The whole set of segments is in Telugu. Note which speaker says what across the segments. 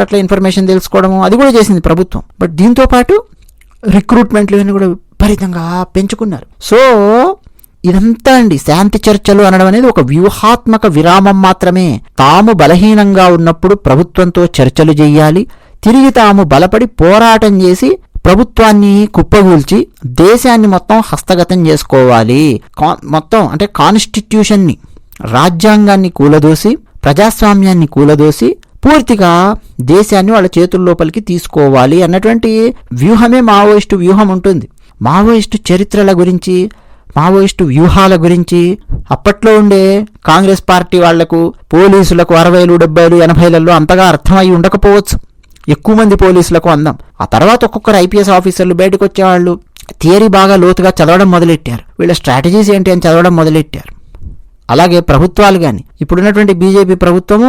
Speaker 1: అట్లా ఇన్ఫర్మేషన్ తెలుసుకోవడము అది కూడా చేసింది ప్రభుత్వం. బట్ దీంతో పాటు రిక్రూట్మెంట్లు ఇవన్నీ కూడా విపరీతంగా పెంచుకున్నారు. సో ఇదంతా అండి శాంతి చర్చలు అనడం అనేది ఒక వ్యూహాత్మక విరామం మాత్రమే. తాము బలహీనంగా ఉన్నప్పుడు ప్రభుత్వంతో చర్చలు చేయాలి. తిరిగి తాము బలపడి పోరాటం చేసి ప్రభుత్వాన్ని కుప్పగూల్చి దేశాన్ని మొత్తం హస్తగతం చేసుకోవాలి. కా- మొత్తం అంటే కాన్స్టిట్యూషన్ని రాజ్యాంగాన్ని కూలదోసి ప్రజాస్వామ్యాన్ని కూలదోసి పూర్తిగా దేశాన్ని వాళ్ళ చేతుల లోపలికి తీసుకోవాలి అన్నటువంటి వ్యూహమే మావోయిస్టు వ్యూహం ఉంటుంది. మావోయిస్టు చరిత్రల గురించి మావోయిస్టు వ్యూహాల గురించి అప్పట్లో ఉండే కాంగ్రెస్ పార్టీ వాళ్ళకు పోలీసులకు అరవైలు డెబ్బైలు ఎనభైలలో అంతగా అర్థమై ఉండకపోవచ్చు. ఎక్కువ మంది పోలీసులకు అందాం. ఆ తర్వాత ఒక్కొక్కరు ఐపీఎస్ ఆఫీసర్లు బయటకు వచ్చేవాళ్ళు. థియరీ బాగా లోతుగా చదవడం మొదలెట్టారు. వీళ్ళ స్ట్రాటజీస్ ఏంటి అని చదవడం మొదలెట్టారు. అలాగే ప్రభుత్వాలు కానీ ఇప్పుడున్నటువంటి బీజేపీ ప్రభుత్వము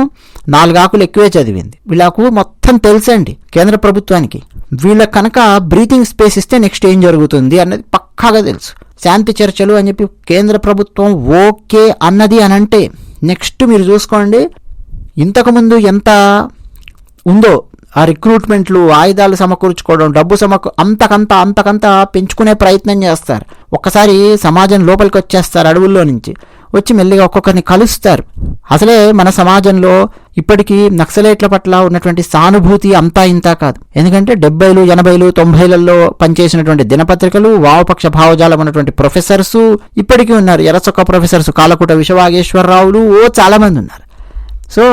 Speaker 1: నాలుగాకులు ఎక్కువే చదివింది. వీళ్ళకు మొత్తం తెలుసండి కేంద్ర ప్రభుత్వానికి. వీళ్ళకి కనుక బ్రీతింగ్ స్పేస్ ఇస్తే నెక్స్ట్ ఏం జరుగుతుంది అన్నది పక్కాగా తెలుసు. శాంతి చర్చలు అని చెప్పి కేంద్ర ప్రభుత్వం ఓకే అన్నది అని అంటే నెక్స్ట్ మీరు చూసుకోండి. ఇంతకుముందు ఎంత ఉందో ఆ రిక్రూట్మెంట్లు ఆయుధాలు సమకూర్చుకోవడం డబ్బు సమకూ అంతకంత అంతకంత పెంచుకునే ప్రయత్నం చేస్తారు. ఒక్కసారి సమాజం లోపలికి వచ్చేస్తారు అడవుల్లో నుంచి. వచ్చి మెల్లిగా ఒక్కొక్కరిని కలుస్తారు. అసలే మన సమాజంలో ఇప్పటికీ నక్సలైట్ల పట్ల ఉన్నటువంటి సానుభూతి అంతా ఇంతా కాదు. ఎందుకంటే డెబ్బైలు ఎనభైలు తొంభైలలో పనిచేసినటువంటి దినపత్రికలు వామపక్ష భావజాలం ఉన్నటువంటి ప్రొఫెసర్సు ఇప్పటికీ ఉన్నారు. ఎర్రచొక్క ప్రొఫెసర్స్ కాలకుట విశ్వవాగేశ్వరరావులు ఓ చాలామంది ఉన్నారు. సో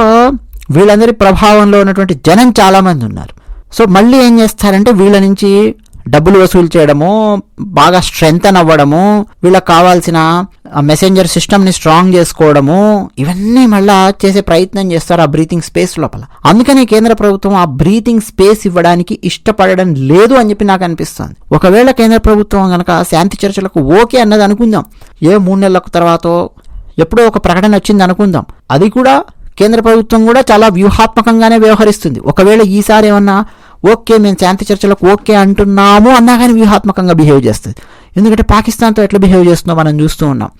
Speaker 1: వీళ్ళందరి ప్రభావంలో ఉన్నటువంటి జనం చాలామంది ఉన్నారు. సో మళ్ళీ ఏం చేస్తారంటే వీళ్ళ నుంచి డబ్బులు వసూలు చేయడము బాగా స్ట్రెంగ్తన్ అవ్వడము వీళ్ళకి కావాల్సిన ఆ మెసెంజర్ సిస్టమ్ని స్ట్రాంగ్ చేసుకోవడము ఇవన్నీ మళ్ళా చేసే ప్రయత్నం చేస్తారు ఆ బ్రీతింగ్ స్పేస్ లోపల. అందుకనే కేంద్ర ప్రభుత్వం ఆ బ్రీతింగ్ స్పేస్ ఇవ్వడానికి ఇష్టపడడం లేదు అని చెప్పి నాకు అనిపిస్తుంది. ఒకవేళ కేంద్ర ప్రభుత్వం కనుక శాంతి చర్చలకు ఓకే అన్నది అనుకుందాం. ఏ మూడు నెలలకు తర్వాత ఎప్పుడో ఒక ప్రకటన వచ్చింది అనుకుందాం. అది కూడా కేంద్ర ప్రభుత్వం కూడా చాలా వ్యూహాత్మకంగానే వ్యవహరిస్తుంది. ఒకవేళ ఈసారి ఏమన్నా ఓకే మేము శాంతి చర్చలకు ఓకే అంటున్నాము అన్నా కానీ వ్యూహాత్మకంగా బిహేవ్ చేస్తుంది. ఎందుకంటే పాకిస్తాన్తో ఎట్లా బిహేవ్ చేస్తుందో మనం చూస్తూ ఉన్నాం.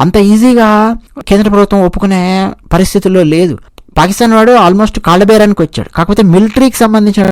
Speaker 1: అంత ఈజీగా కేంద్ర ప్రభుత్వం ఒప్పుకునే పరిస్థితుల్లో లేదు. పాకిస్తాన్ వాడు ఆల్మోస్ట్ కాళ్ళబేరానికి వచ్చాడు. కాకపోతే మిలిటరీకి సంబంధించిన